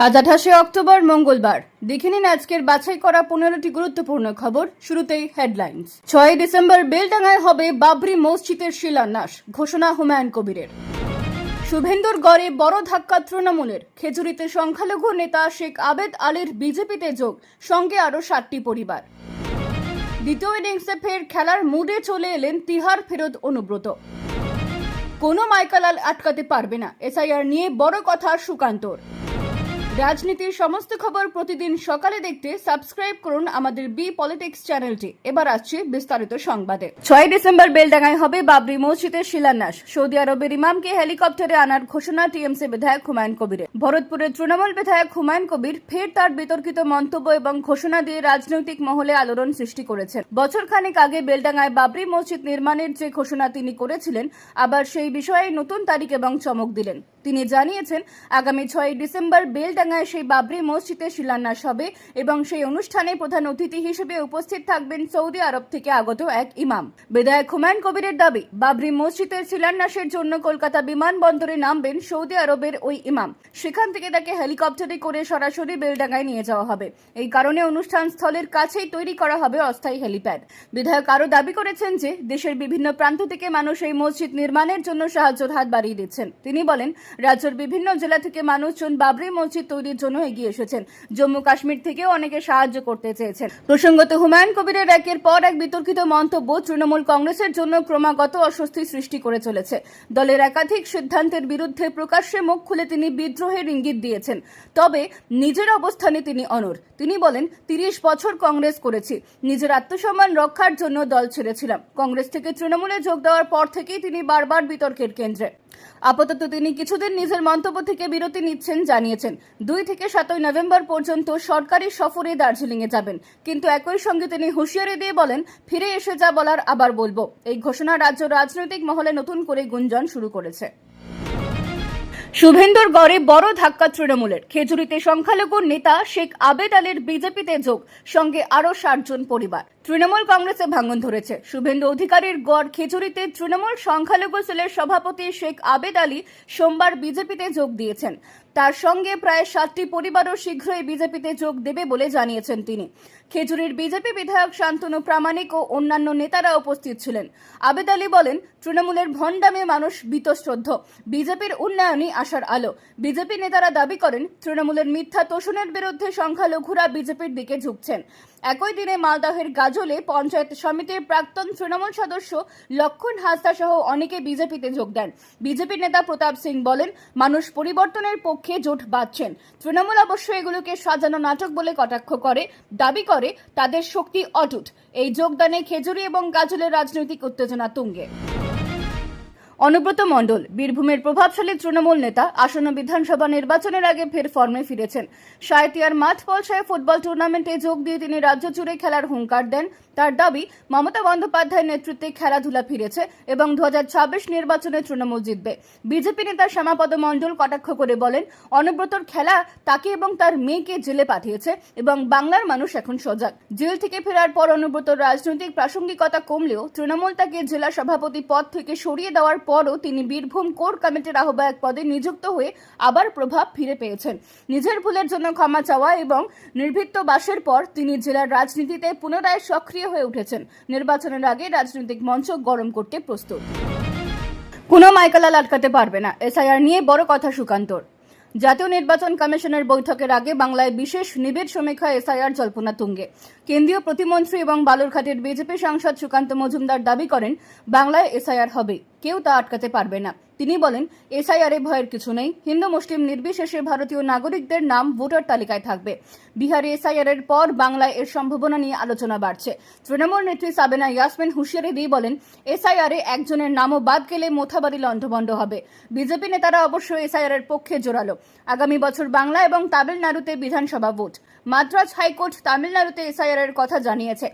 আজ আঠাশে অক্টোবর মঙ্গলবার। দেখে নিন আজকের বাছাই করা পনেরোটি গুরুত্বপূর্ণ খবর। শুরুতেই হেডলাইন্স ছয় ডিসেম্বর বেলডাঙ্গায় হবে বাবরি মসজিদের শিলান্যাস, ঘোষণা হুমায়ুন কবিরের। শুভেন্দুর গড়ে বড় ধাক্কা তৃণমূলের। খেজুরিতে সংখ্যালঘু নেতা শেখ আবেদ আলীর বিজেপিতে যোগ, সঙ্গে আরও সাতটি পরিবার। দ্বিতীয় ইনিংসে ফের খেলার মুডে চলে এলেন তিহার ফেরত অনুব্রত। কোনো মাইকালাল আটকাতে পারবে না। এসআইআর নিয়ে বড় কথা সুকান্তর। রাজনীতির সমস্ত খবর প্রতিদিন সকালে দেখতে সাবস্ক্রাইব করুন আমাদের বি পলিটিক্স চ্যানেলটি। এবার আসছে বিস্তারিত সংবাদে। ছয় ডিসেম্বর বেলডাঙ্গায় হবে বাবরি মসজিদের শিলান্যাস। সৌদি আরবের ইমামকে হেলিকপ্টারে আনার ঘোষণা টিএমসি বিধায়ক হুমায়ুন কবিরের ভরতপুরের তৃণমূল বিধায়ক হুমায়ুন কবির ফের তার বিতর্কিত মন্তব্য এবং ঘোষণা দিয়ে রাজনৈতিক মহলে আলোড়ন সৃষ্টি করেছেন। বছর খানেক আগে বেলডাঙ্গায় বাবরি মসজিদ নির্মাণের যে ঘোষণা তিনি করেছিলেন, আবার সেই বিষয়ে নতুন তারিখ এবং চমক দিলেন। তিনি জানিয়েছেন, আগামী ছয় ডিসেম্বর বেলডাঙ্গায় সেই বাবরি মসজিদের শিলান্যাস হবে এবং সেই অনুষ্ঠানে প্রধান অতিথি হিসেবে উপস্থিত থাকবেন সৌদি আরব থেকে আগত এক ইমাম। বিধায়ক হুমায়ুন কবিরের দাবি, বাবরি মসজিদের শিলান্যাসের জন্য কলকাতা বিমানবন্দরে নামবেন সৌদি আরবের ওই ইমাম। সেখান থেকে তাকে হেলিকপ্টারে করে সরাসরি বেলডাঙ্গায় নিয়ে যাওয়া হবে। এই কারণে অনুষ্ঠান স্থলের কাছেই তৈরি করা হবে অস্থায়ী হেলিপ্যাড। বিধায়ক আরও দাবি করেছেন যে, দেশের বিভিন্ন প্রান্ত থেকে মানুষ এই মসজিদ নির্মাণের জন্য সাহায্যের হাত বাড়িয়ে দিচ্ছেন। তিনি বলেন, রাজ্যের বিভিন্ন জেলা থেকে মানুষজন বাবরি মসজিদ তৈরির জন্য এগিয়ে এসেছেন। জম্মু কাশ্মীর থেকেও অনেকে সাহায্য করতে চেয়েছেন। প্রসঙ্গত হুমায়ুন কবিরের একের পর এক বিতর্কিত মন্তব্য তৃণমূল কংগ্রেসের জন্য ক্রমাগত অস্বস্তি সৃষ্টি করে চলেছে। দলের একাধিক সিদ্ধান্তের বিরুদ্ধে প্রকাশ্যে মুখ খুলে তিনি বিদ্রোহের ইঙ্গিত দিয়েছেন। তবে নিজের অবস্থানে তিনি অনর তিনি বলেন, তিরিশ বছর কংগ্রেস করেছি। নিজের আত্মসম্মান রক্ষার জন্য দল ছেড়েছিলাম। কংগ্রেস থেকে তৃণমূলে যোগ দেওয়ার পর থেকেই তিনি বারবার বিতর্কের কেন্দ্রে। আপাতত তিনি কিছুদিন নিজের মন্তব্য থেকে বিরতি নিচ্ছেন, জানিয়েছেন, দুই থেকে সাতই নভেম্বর পর্যন্ত সরকারি সফরে দার্জিলিংয়ে যাবেন। কিন্তু একই সঙ্গে তিনি হুঁশিয়ারি দিয়ে বলেন, ফিরে এসে যা বলার আবার বলব। এই ঘোষণা রাজ্য রাজনৈতিক মহলে নতুন করে গুঞ্জন শুরু করেছে। শুভেন্দুর গড়ে বড় ধাক্কা তৃণমূলের। খেজুরিতে সংখ্যালঘু নেতা শেখ আবেদ আলীর বিজেপিতে যোগ, সঙ্গে আরও ষাটজন পরিবার। তৃণমূল কংগ্রেসে ভাঙন ধরেছে। শুভেন্দু অধিকারীর গড় খেজুরিতে তৃণমূল সংখ্যালঘু সেলের সভাপতি শেখ আবেদ আলী সোমবার বিজেপিতে যোগ দিয়েছেন। তার সঙ্গে প্রায় সাতটি পরিবারও শীঘ্রই বিজেপিতে যোগ দেবে বলে জানিয়েছেন তিনি। খেজুরির বিজেপি বিধায়ক শান্তনু প্রামাণিক ও অন্যান্য নেতারা উপস্থিত ছিলেন। আবেদ আলী বলেন, তৃণমূলের ভণ্ডামে মানুষ বীতশ্রদ্ধ। বিজেপির উন্নয়নই আসার আলো। বিজেপি নেতারা দাবি করেন, তৃণমূলের মিথ্যা তোষণের বিরুদ্ধে সংখ্যালঘুরা বিজেপির দিকে ঝুঁকছেন। একই দিনে মালদহের গাজলে পঞ্চায়েত সমিতির প্রাক্তন তৃণমূল সদস্য লক্ষণ হাসদা সহ অনেকে বিজেপিতে যোগ দেন। বিজেপি নেতা প্রতাপ সিং বলেন, মানুষ পরিবর্তনের পক্ষে জোট বাঁধছেন। তৃণমূল অবশ্য এগুলোকে সাজানো নাটক বলে কটাক্ষ করে, দাবি করে তাদের শক্তি অটুট। এই যোগদানে খেজুরি এবং গাজলের রাজনৈতিক উত্তেজনা তুঙ্গে। অনুব্রত মণ্ডল, বীরভূমের প্রভাবশালী তৃণমূল নেতা, আসন্ন বিধানসভা নির্বাচনের আগে ফের ফর্মে ফিরেছেন। সাঁইতিয়ার মাঠ পলসায় ফুটবল টুর্নামেন্টে যোগ দিয়ে তিনি রাজ্য জুড়ে খেলার হুঙ্কার দেন। তার দাবি, মমতা বন্দ্যোপাধ্যায়ের নেতৃত্বে খেলাধুলা ফিরেছে এবং দু হাজার ছাব্বিশ নির্বাচনে তৃণমূল জিতবে। বিজেপি নেতা শ্যামাপদ মণ্ডল কটাক্ষ করে বলেন, অনুব্রতর খেলা তাকে এবং তার মেয়েকে জেলে পাঠিয়েছে এবং বাংলার মানুষ এখন সজাগ। জেল থেকে ফেরার পর অনুব্রতর রাজনৈতিক প্রাসঙ্গিকতা কমলেও তৃণমূল তাকে জেলা সভাপতি পদ থেকে সরিয়ে দেওয়ার পরও তিনি বীরভূম কোর কমিটির আহ্বায়ক পদে নিযুক্ত হয়ে আবার প্রভাব ফিরে পেয়েছেন। নিজের ভুলের জন্য ক্ষমা চাওয়া এবং নির্বৃত্ত বাসের পর তিনি জেলার রাজনীতিতে পুনরায় সক্রিয় হয়ে উঠেছেন। নির্বাচনের আগে রাজনৈতিক মঞ্চ গরম করতে প্রস্তুত। কোনো মাইকালাল আটকাতে পারবে না। এসআইআর নিয়ে বড় কথা সুকান্তর। জাতীয় নির্বাচন কমিশনের বৈঠকের আগে বাংলায় বিশেষ নিবিড় সমীক্ষা এসআইআর জল্পনা তুঙ্গে। কেন্দ্রীয় প্রতিমন্ত্রী এবং বালুরঘাটের বিজেপি সাংসদ সুকান্ত মজুমদার দাবি করেন, বাংলায় এসআইআর হবে। কেউ তা আটকাতে পারবে না। তিনি বলেন, এসআইআরে ভয়ের কিছু নেই। হিন্দু, মুসলিম, নির্বিশেষে ভারতীয় নাগরিকদের নাম ভোটার তালিকায় থাকবে। বিহারে এসআইআর এর পর বাংলায় এর সম্ভাবনা নিয়ে আলোচনা বাড়ছে। তৃণমূল নেত্রী সাবেনা ইয়াসমিন হুশিয়ারি দিয়ে বলেন, এসআইআরে একজনের নামও বাদ গেলে মোথাবাড়ি লণ্ডভণ্ড হবে। বিজেপি নেতারা অবশ্য এসআইআর এর পক্ষে জোরালো। আগামী বছর বাংলা এবং তামিলনাড়ুতে বিধানসভা ভোট। মাদ্রাজ হাইকোর্ট তামিলনাড়ুতে এসআইআর এর কথা জানিয়েছে।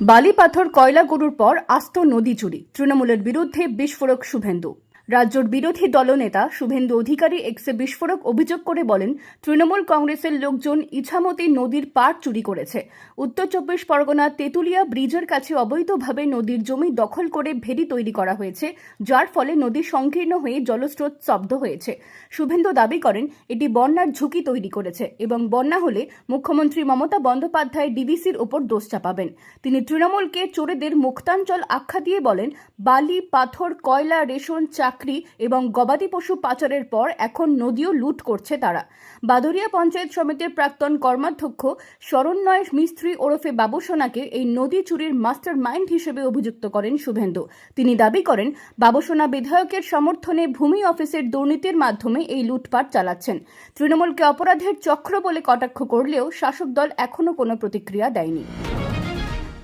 বালি পাথর কয়লা গরুর পর আস্ত নদী চুরি। তৃণমূলের বিরুদ্ধে বিস্ফোরক শুভেন্দু। রাজ্যের বিরোধী দলনেতা শুভেন্দু অধিকারী এক্সে বিস্ফোরক অভিযোগ করে বলেন, তৃণমূল কংগ্রেসের লোকজন ইছামতি নদীর পাড় চুরি করেছে। উত্তর চব্বিশ পরগনা তেঁতুলিয়া ব্রিজের কাছে অবৈধভাবে নদীর জমি দখল করে ভেরি তৈরি করা হয়েছে, যার ফলে নদী সংকীর্ণ হয়ে জলস্রোত স্তব্ধ হয়েছে। শুভেন্দু দাবি করেন, এটি বন্যার ঝুঁকি তৈরি করেছে এবং বন্যা হলে মুখ্যমন্ত্রী মমতা বন্দ্যোপাধ্যায় ডিবিসির ওপর দোষ চাপাবেন। তিনি তৃণমূলকে চোরেদের মুক্তাঞ্চল আখ্যা দিয়ে বলেন, বালি, পাথর, কয়লা, রেশন চাকরি এবং গবাদি পশু পাচারের পর এখন নদীও লুট করছে তারা। বাদরিয়া পঞ্চায়েত সমিতির প্রাক্তন কর্মাধ্যক্ষ শরণ্যয় মিস্ত্রি ওরফে বাবুসোনাকে এই নদী চুরির মাস্টার মাইন্ড হিসেবে অভিযুক্ত করেন শুভেন্দু। তিনি দাবি করেন, বাবুসোনা বিধায়কের সমর্থনে ভূমি অফিসের দুর্নীতির মাধ্যমে এই লুটপাট চালাচ্ছেন। তৃণমূলকে অপরাধের চক্র বলে কটাক্ষ করলেও শাসক দল এখনও কোনো প্রতিক্রিয়া দেয়নি।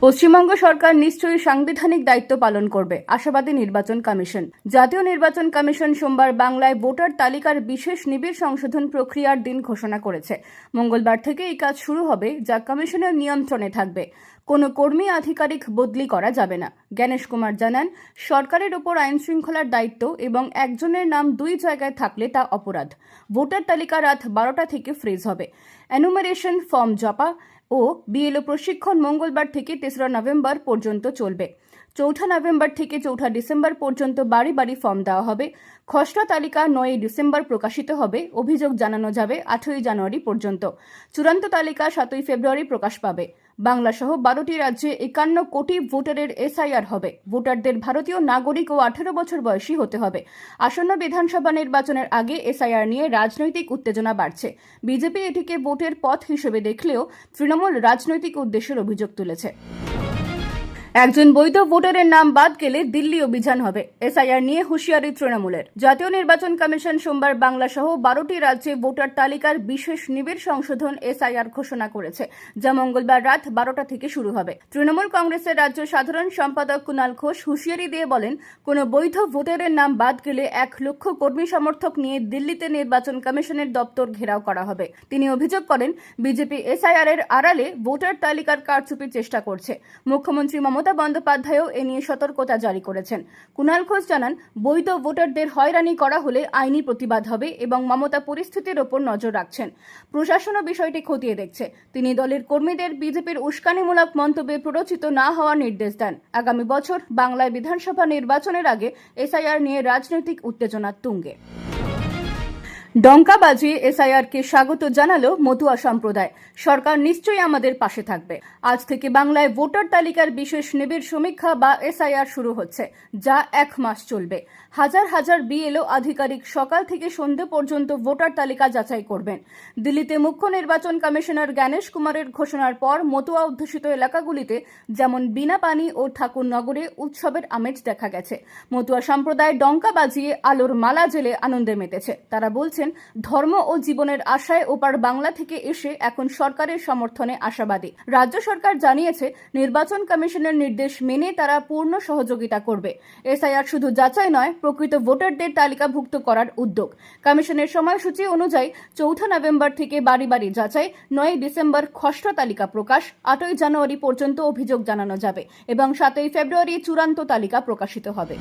পশ্চিমবঙ্গ সরকার নিশ্চয়ই সাংবিধানিক দায়িত্ব পালন করবে, আশাবাদী নির্বাচন কমিশন। জাতীয় নির্বাচন কমিশন সোমবার বাংলায় ভোটার তালিকার বিশেষ নিবিড় সংশোধন প্রক্রিয়ার দিন ঘোষণা করেছে। মঙ্গলবার থেকে এই কাজ শুরু হবে, যা কমিশনের নিয়ন্ত্রণে থাকবে। কোনো কর্মী আধিকারিক বদলি করা যাবে না। জ্ঞানেশ কুমার জানান, সরকারের ওপর আইন শৃঙ্খলার দায়িত্ব এবং একজনের নাম দুই জায়গায় থাকলে তা অপরাধ। ভোটার তালিকা রাত বারোটা থেকে ফ্রিজ হবে। অ্যানুমারেশন ফর্ম জপা ও বিএলও প্রশিক্ষণ মঙ্গলবার থেকে তেসরা নভেম্বর পর্যন্ত চলবে। চৌঠা নভেম্বর থেকে চৌঠা ডিসেম্বর পর্যন্ত বাড়ি বাড়ি ফর্ম দেওয়া হবে। খসড়া তালিকা নয়ই ডিসেম্বর প্রকাশিত হবে। অভিযোগ জানানো যাবে আঠেরোই জানুয়ারি পর্যন্ত। চূড়ান্ত তালিকা সাতই ফেব্রুয়ারি প্রকাশ পাবে। বাংলা সহ বারোটি রাজ্যে একান্ন কোটি ভোটারের এসআইআর হবে। ভোটারদের ভারতীয় নাগরিক ও আঠারো বছর বয়সী হতে হবে। আসন্ন বিধানসভা নির্বাচনের আগে এসআইআর নিয়ে রাজনৈতিক উত্তেজনা বাড়ছে। বিজেপি এটিকে ভোটের পথ হিসেবে দেখলেও তৃণমূল রাজনৈতিক উদ্দেশ্যের অভিযোগ তুলেছে। একজন বৈধ ভোটারের নাম বাদ গেলে দিল্লি অভিযান হবে। এসআইআর নিয়ে হুঁশিয়ারি তৃণমূলের। জাতীয় নির্বাচন কমিশন সোমবার বাংলা সহ বারোটি রাজ্যে ভোটার তালিকার বিশেষ নিবিড় সংশোধন এসআইআর ঘোষণা করেছে, যা মঙ্গলবার রাত বারোটা থেকে শুরু হবে। তৃণমূল কংগ্রেসের রাজ্য সাধারণ সম্পাদক কুণাল ঘোষ হুঁশিয়ারি দিয়ে বলেন, কোনো বৈধ ভোটারের নাম বাদ গেলে এক লক্ষ কর্মী সমর্থক নিয়ে দিল্লিতে নির্বাচন কমিশনের দপ্তর ঘেরাও করা হবে। তিনি অভিযোগ করেন, বিজেপি এসআইআর এর আড়ালে ভোটার তালিকার কারচুপির চেষ্টা করছে। মুখ্যমন্ত্রী মমতা বন্দ্যোপাধ্যায়ও এ নিয়ে সতর্কতা জারি করেছেন। কুণাল ঘোষ জানান, বৈধ ভোটারদের হয়রানি করা হলে আইনি প্রতিবাদ হবে এবং মমতা পরিস্থিতির ওপর নজর রাখছেন। প্রশাসনও বিষয়টি খতিয়ে দেখছে। তিনি দলের কর্মীদের বিজেপির উস্কানিমূলক মন্তব্যে প্ররোচিত না হওয়ার নির্দেশ দেন। আগামী বছর বাংলায় বিধানসভা নির্বাচনের আগে এসআইআর নিয়ে রাজনৈতিক উত্তেজনার তুঙ্গে। ডঙ্কা বাজিয়ে এসআইআরকে স্বাগত জানালো মতুয়া সম্প্রদায়। সরকার নিশ্চয়ই আমাদের পাশে থাকবে। আজ থেকে বাংলায় ভোটার তালিকার বিশেষ নিবিড় সমীক্ষা বা এসআইআর শুরু হচ্ছে, যা এক মাস চলবে। হাজার হাজার বিএলও আধিকারিক সকাল থেকে সন্ধে পর্যন্ত ভোটার তালিকা যাচাই করবেন। দিল্লিতে মুখ্য নির্বাচন কমিশনার জ্ঞানেশ কুমারের ঘোষণার পর মতুয়া অধ্যুষিত এলাকাগুলিতে যেমন বিনা পানি ও ঠাকুরনগরে উৎসবের আমেজ দেখা গেছে। মতুয়া সম্প্রদায় ডঙ্কা বাজিয়ে আলোর মালা জেলে আনন্দে মেতেছে। তারা বলছেন, ধর্ম ও জীবনের আশায় ওপার বাংলা থেকে এসে এখন সরকারের সমর্থনে আশাবাদী। রাজ্য সরকার জানিয়েছে, নির্বাচন কমিশনের নির্দেশ মেনে তারা পূর্ণ সহযোগিতা করবে। এসআইআর শুধু যাচাই নয়, প্রকৃত ভোটারদের তালিকাভুক্ত করার উদ্যোগ। কমিশনের সময়সূচি অনুযায়ী চৌঠা নভেম্বর থেকে বাড়ি বাড়ি যাচাই, নয় ডিসেম্বর খসড়া তালিকা প্রকাশ, আটই জানুয়ারি পর্যন্ত অভিযোগ জানানো যাবে এবং সাতই ফেব্রুয়ারি চূড়ান্ত তালিকা প্রকাশিত হবে।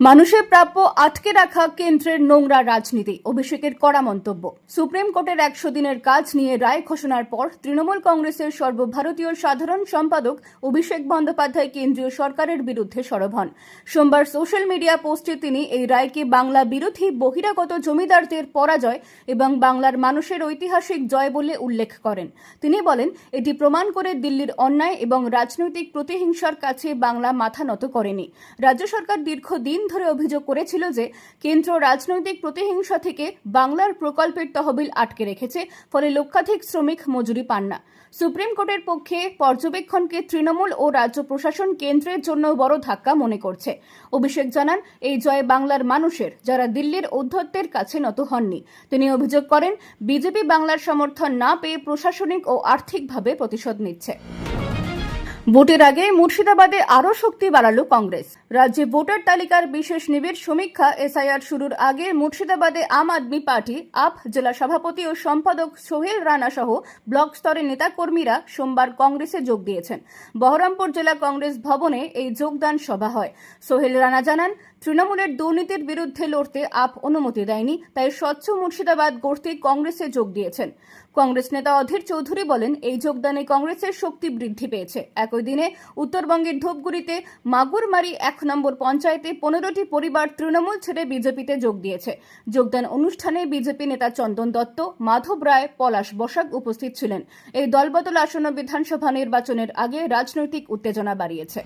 মানুষের প্রাপ্য আটকে রাখা কেন্দ্রের নোংরা রাজনীতি। অভিষেকের কড়া মন্তব্য। সুপ্রিম কোর্টের একশো দিনের কাজ নিয়ে রায় ঘোষণার পর তৃণমূল কংগ্রেসের সর্বভারতীয় সাধারণ সম্পাদক অভিষেক বন্দ্যোপাধ্যায় কেন্দ্রীয় সরকারের বিরুদ্ধে সরব হন। সোমবার সোশ্যাল মিডিয়া পোস্টে তিনি এই রায়কে বাংলা বিরোধী বহিরাগত জমিদারদের পরাজয় এবং বাংলার মানুষের ঐতিহাসিক জয় বলে উল্লেখ করেন। তিনি বলেন, এটি প্রমাণ করে দিল্লির অন্যায় এবং রাজনৈতিক প্রতিহিংসার কাছে বাংলা মাথা নত করেনি। রাজ্য সরকার দীর্ঘদিন ধরে অভিযোগ করেছিল যে কেন্দ্র রাজনৈতিক প্রতিহিংসা থেকে বাংলার প্রকল্পের তহবিল আটকে রেখেছে, ফলে লক্ষাধিক শ্রমিক মজুরি পান না। সুপ্রিম কোর্টের পক্ষে পর্যবেক্ষণকে তৃণমূল ও রাজ্য প্রশাসন কেন্দ্রের জন্য বড় ধাক্কা মনে করছে। অভিষেক জানান, এই জয় বাংলার মানুষের যারা দিল্লির অধ্যত্বের কাছে নত হননি, তিনি অভিযোগ করেন, বিজেপি বাংলার সমর্থন না পেয়ে প্রশাসনিক ও আর্থিকভাবে প্রতিশোধ নিচ্ছে। ভোটের আগে মুর্শিদাবাদে আরও শক্তি বাড়ালো কংগ্রেস। রাজ্যে ভোটার তালিকার বিশেষ নিবিড় সমীক্ষা এসআইআর শুরুর আগে মুর্শিদাবাদে আম আদমি পার্টি, আপ জেলা সভাপতি ও সম্পাদক সোহেল রানা সহ ব্লক স্তরের নেতাকর্মীরা সোমবার কংগ্রেসে যোগ দিয়েছেন। বহরমপুর জেলা কংগ্রেস ভবনে এই যোগদান সভা হয়। সোহেল রানা জানান, তৃণমূলের দুর্নীতির বিরুদ্ধে লড়তে আপ অনুমতি দেয়নি, তাই স্বচ্ছ মুর্শিদাবাদ গড়তে কংগ্রেসে যোগ দিয়েছেন। কংগ্রেস নেতা অধীর চৌধুরী বলেন, এই যোগদানে কংগ্রেসের শক্তি বৃদ্ধি পেয়েছে। একই দিনে উত্তরবঙ্গের ধূপগুড়িতে মাগুরমারি এক নম্বর পঞ্চায়েতে পনেরোটি পরিবার তৃণমূল ছেড়ে বিজেপিতে যোগ দিয়েছে। যোগদান অনুষ্ঠানে বিজেপি নেতা চন্দন দত্ত, মাধব রায়, পলাশ বসাক উপস্থিত ছিলেন। এই দলবদল আসন্ন বিধানসভা নির্বাচনের আগে রাজনৈতিক উত্তেজনা বাড়িয়েছে।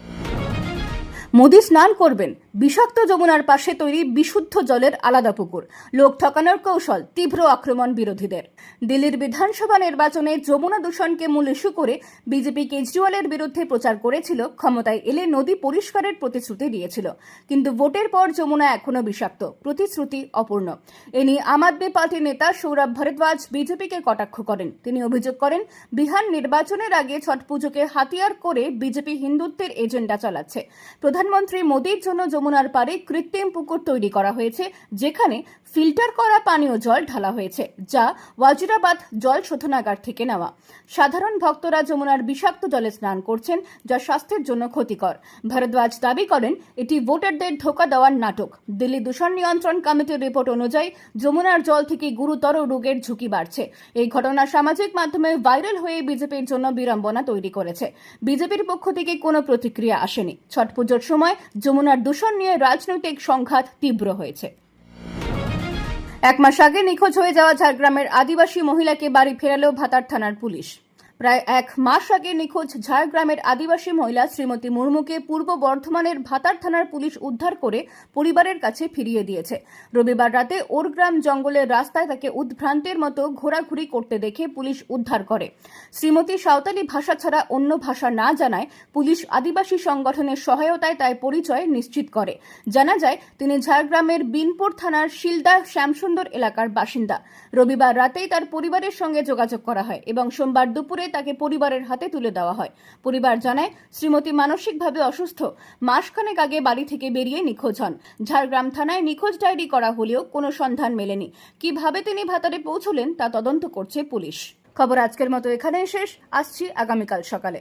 মোদি স্নান করবেন। বিষাক্ত যমুনার পাশে তৈরি বিশুদ্ধ জলের আলাদা পুকুর। লোক ঠকানোর কৌশল তীব্র আক্রমণ বিরোধীদের। দিল্লির বিধানসভা নির্বাচনে যমুনা দূষণকে মূল ইস্যু করে বিজেপি কেজরিওয়ালের বিরুদ্ধে প্রচার করেছিল, ক্ষমতায় এলে নদী পরিষ্কারের প্রতিশ্রুতি দিয়েছিল। কিন্তু ভোটের পর যমুনা এখনও বিষাক্ত, প্রতিশ্রুতি অপূর্ণ। এ নিয়ে আম আদমি পার্টির নেতা সৌরভ ভরদ্বাজ বিজেপিকে কটাক্ষ করেন। তিনি অভিযোগ করেন, বিহার নির্বাচনের আগে ছট পুজোকে হাতিয়ার করে বিজেপি হিন্দুত্বের এজেন্ডা চালাচ্ছে। প্রধানমন্ত্রী মোদীর জন্য যমুনার পারে কৃত্রিম পুকুর তৈরি করা হয়েছে, যেখানে ফিল্টার করা পানীয় জল ঢালা হয়েছে, যা ওয়াজিরাবাদ জল শোধনাগার থেকে নেওয়া। সাধারণ ভক্তরা যমুনার বিষাক্ত জলে স্নান করছেন, যা স্বাস্থ্যের জন্য ক্ষতিকর। ভরদ্বাজ দাবি করেন, এটি ভোটারদের ধোকা দেওয়ার নাটক। দিল্লি দূষণ নিয়ন্ত্রণ কমিটির রিপোর্ট অনুযায়ী যমুনার জল থেকে গুরুতর রোগের ঝুঁকি বাড়ছে। এই ঘটনা সামাজিক মাধ্যমে ভাইরাল হয়ে বিজেপির জন্য বিড়ম্বনা তৈরি করেছে। বিজেপির পক্ষ থেকে কোনো প্রতিক্রিয়া আসেনি। ছট পুজোর সময় যমুনার দূষণ নিয়ে রাজনৈতিক সংঘাত তীব্র হয়েছে। এক মাস আগে নিখোঁজ হয়ে যাওয়া ঝাড়গ্রামের আদিবাসী মহিলাকে বাড়ি ফেরালো ভাতার থানার পুলিশ। প্রায় এক মাস আগে নিখোঁজ ঝাড়গ্রামের আদিবাসী মহিলা শ্রীমতী মুর্মুকে পূর্ব বর্ধমানের ভাতার থানার পুলিশ উদ্ধার করে পরিবারের কাছে ফিরিয়ে দিয়েছে। রবিবার রাতে ওরগ্রাম জঙ্গলের রাস্তায় তাকে উদ্ভ্রান্তের মতো ঘোরাঘুরি করতে দেখে পুলিশ উদ্ধার করে। শ্রীমতী সাঁওতালি ভাষা ছাড়া অন্য ভাষা না জানায় পুলিশ আদিবাসী সংগঠনের সহায়তায় তার পরিচয় নিশ্চিত করে। জানা যায়, তিনি ঝাড়গ্রামের বিনপুর থানার শিলদা শ্যামসুন্দর এলাকার বাসিন্দা। রবিবার রাতেই তার পরিবারের সঙ্গে যোগাযোগ করা হয় এবং সোমবার দুপুরে তাকে পরিবারের হাতে তুলে দেওয়া হয়। পরিবার জানায়, শ্রীমতী মানসিকভাবে অসুস্থ। মাসখানেক আগে বাড়ি থেকে বেরিয়ে নিখোঁজ হন। ঝাড়গ্রাম থানায় নিখোঁজ ডায়েরি করা হলেও কোনো সন্ধান মেলেনি। কীভাবে তিনি ভাতারে পৌঁছলেন তা তদন্ত করছে পুলিশ। খবর আজকের মতো এখানেই শেষ। আসছি আগামীকাল সকালে।